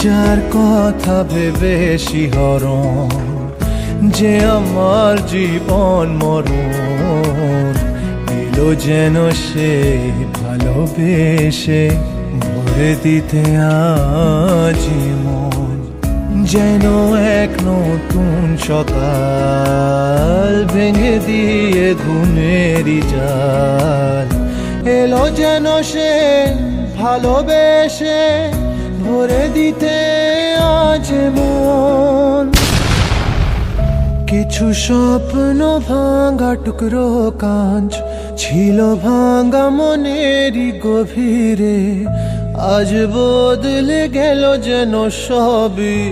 যার কথা ভেবে শিহরণ, যে আমার জীবন মরণ, এলো যেন সে ভালোবেসে, ভরে দিতে আজি মন, যেন এক নতুন সকাল ভেঙে দিয়ে ঘুমেরি জাল, এলো যেন সে ভালোবেসে ভরে দিতে আজ মন। কিছু স্বপ্ন ভাঙা টুকরো কাঁচ ছিল ভাঙা মনেরই গভীরে। আজ বদলে গেল যেন সবই,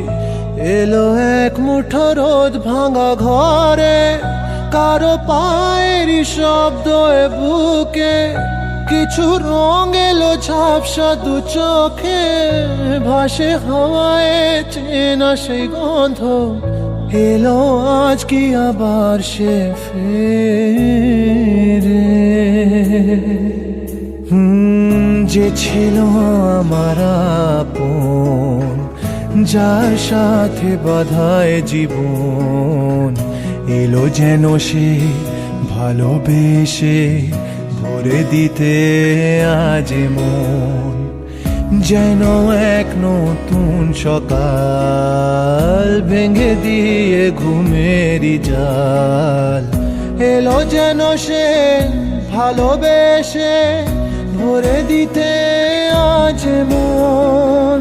এলো এক মুঠো রোদ ভাঙা ঘরে। কারও পায়েরই শব্দ বুকে কিছু রং এলো ঝাপসা দু চোখে। ভাসে হাওয়ায় চেনা সেই গন্ধ। এলো আজ কি আবার সে ফেরে? যে ছিল আমার যার সাথে বাধায় জীবন, এলো যেন সে ভালোবেসে ভরে দিতে আজ মন যেন এক নতুন সকাল ভেঙে দিয়ে ঘুমেরি জাল। এলো যেন সে ভালোবেসে ভরে দিতে আজ মন।